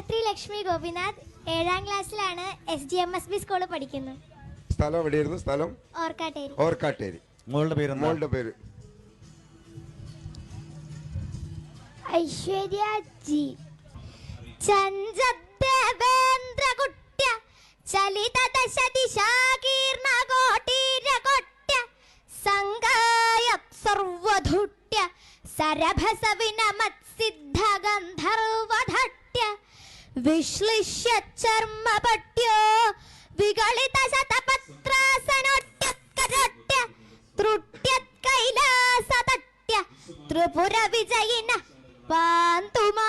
ഗായത്രി ലക്ഷ്മി ഗോപിനാഥ് ഏഴാം ക്ലാസ്സിലാണ് S G M S B സ്കൂളിൽ പഠിക്കുന്നു സ്ഥലം എവിടെയായിരുന്നു? സ്ഥലം? ഓർക്കാട്ടേരി. ഓർക്കാട്ടേരി. മോളുടെ പേര് മോളുടെ പേര്. ഐശ്വര്യ ജി. ചഞ്ചദേവേന്ദ്ര കുട്യ ചലിത ദശ ദിശാകീർണ കോട്ടീര കൊട്യ സംഗായ സർവധുട്യ സരഭസ വിനമത്സിദ്ധ ഗന്ധർവധട്യ വിശ്ലിഷ്യ ചർമ്മപട്യോ വികളിത ശതപത്രാസനോട്യ ത്രുട്യത്കൈലാസതട്യ ത്രിപുര വിജയിന പാന്തുമാമരഭട്യ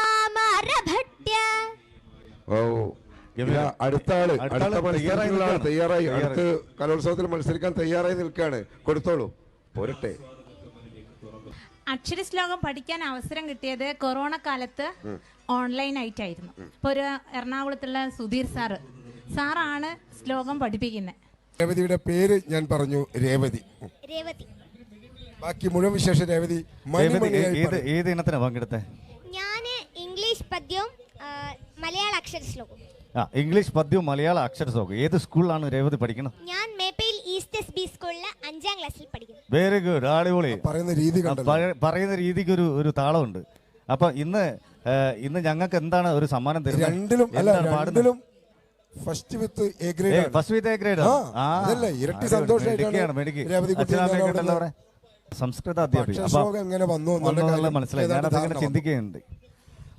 ഓ അടുത്ത ആൾ അടുത്ത അടുത്ത ആൾ തയ്യാറായി മത്സരത്തിലുള്ള ആൾ നിൽക്കുകയാണ്. തയ്യാറായി തയ്യാറായി. അടുത്ത് കലോത്സവത്തിൽ മത്സരിക്കാൻ തയ്യാറായി നിൽക്കുകയാണ്. കൊടുത്തോളൂ. പോരട്ടെ. അക്ഷരശ്ലോകം പഠിക്കാൻ അവസരം കിട്ടിയത് കൊറോണ കാലത്ത് ഓൺലൈൻ ആയിട്ടായിരുന്നു. ഇപ്പൊ ഒരു എറണാകുളത്തുള്ള സുധീർ സാറ്. സാറാണ് ശ്ലോകം പഠിപ്പിക്കുന്നത് രേവതിയുടെ പേര് ഞാൻ പറഞ്ഞു രേവതി. രേവതി. ബാക്കി മുഴുവൻ വിശേഷം രേവതി മണിമണിയായി ഏത് പറയും. ഏത് ഇനത്തിനാ പങ്കെടുത്തേ? ഞാൻ ഇംഗ്ലീഷ് പദ്യവും ആ, മലയാള അക്ഷര ശ്ലോകവും. ആ ഇംഗ്ലീഷ് പദ്യവും മലയാള അക്ഷര ശ്ലോകം ഏത് സ്കൂളിലാണ് രേവതി പഠിക്കുന്നത് ഞാൻ മേപ്പയിൽ ഈസ്റ്റ് എസ് ബി സ്കൂളിലെ അഞ്ചാം ക്ലാസ്സിൽ പഠിക്കുന്നു. വെരി ഗുഡ് അടിപൊളി. പറയുന്ന രീതി ആ, കണ്ടല്ലോ. പഴ- പറയുന്ന രീതിക്ക് ഒരു ഒരു താളമുണ്ട്. അപ്പൊ ഇന്ന് ഇന്ന് ഞങ്ങൾക്ക് എന്താണ് ഒരു സമ്മാനം തരുന്നത്? രണ്ടിലും അല്ല എന്താണ് പാടുന്നത്? രണ്ടിലും first with A grade first with A grade ആ, അതല്ലേ, ഇരട്ടി സന്തോഷമായിട്ടാണ് രേവതി കുട്ടി അച്ഛനമ്മയൊക്കെ എന്താ ഉണ്ടല്ലോ അവിടെ. സംസ്കൃത അധ്യാപിക. അക്ഷരശ്ലോകം എങ്ങനെ വന്നു എന്നുള്ള കാര്യം മനസ്സിലായി. ഏതാണ്ട് ഞാനത് ഇങ്ങനെ ധാരണ വന്നു. ചിന്തിക്കുന്നുണ്ട്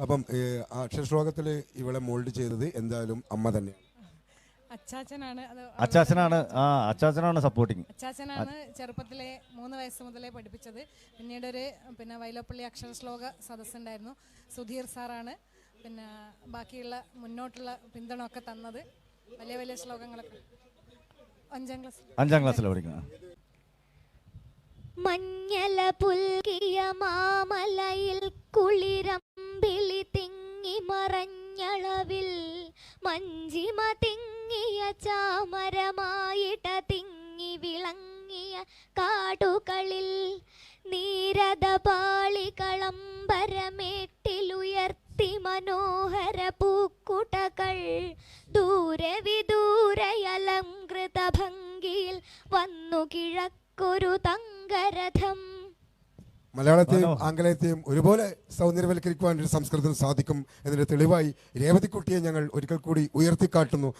അപ്പം ഏ, ആ അക്ഷരശ്ലോകത്തിൽ ഇവളെ മോൾഡ് ചെയ്തത് എന്തായാലും അമ്മ തന്നെ അച്ചാച്ചനാണ്. ആ അച്ചാച്ചനാണ് സപ്പോർട്ടിങ് അച്ചാച്ചനാണ് ചെറുപ്പത്തിലെ മൂന്ന് വയസ്സ് മുതലേ പഠിപ്പിച്ചത്. പിന്നീട് ഒരു പിന്നെ വൈലോപ്പള്ളി അക്ഷരശ്ലോക സദസ്സുണ്ടായിരുന്നു. സുധീർ സാറാണ്. പിന്നെ ബാക്കിയുള്ള മുന്നോട്ടുള്ള പിന്തുണ ഒക്കെ തന്നത്. വലിയ വലിയ ശ്ലോകങ്ങളൊക്കെ. അഞ്ചാം ക്ലാസ് അഞ്ചാം ക്ലാസ്സിൽ പഠിക്കുന്നത് മഞ്ഞല പുൽകിയ മാമലയിൽ കുളിരമ്പിളി തിങ്ങി മറഞ്ഞളവിൽ മഞ്ചിമ തിങ്ങിയ ചാമരമായിട്ട തിങ്ങി വിളങ്ങിയ കാടുകളിൽ നീരത പാളികളമ്പരമേട്ടിലുയർത്തി മനോഹര പൂക്കുടകൾ. ദൂരെ വിദൂരയലംകൃത ഭംഗിയിൽ വന്നു കിഴക്കൊരു തങ്കരഥം. മലയാളത്തെയും. ആംഗലേയത്തെയും ഒരുപോലെ സൗന്ദര്യവൽക്കരിക്കുവാൻ ഒരു സംസ്കൃതം സാധിക്കും എന്നതിന്റെ തെളിവായി രേവതിക്കുട്ടിയെ ഞങ്ങൾ ഒരിക്കൽ കൂടി ഉയർത്തിക്കാട്ടുന്നു.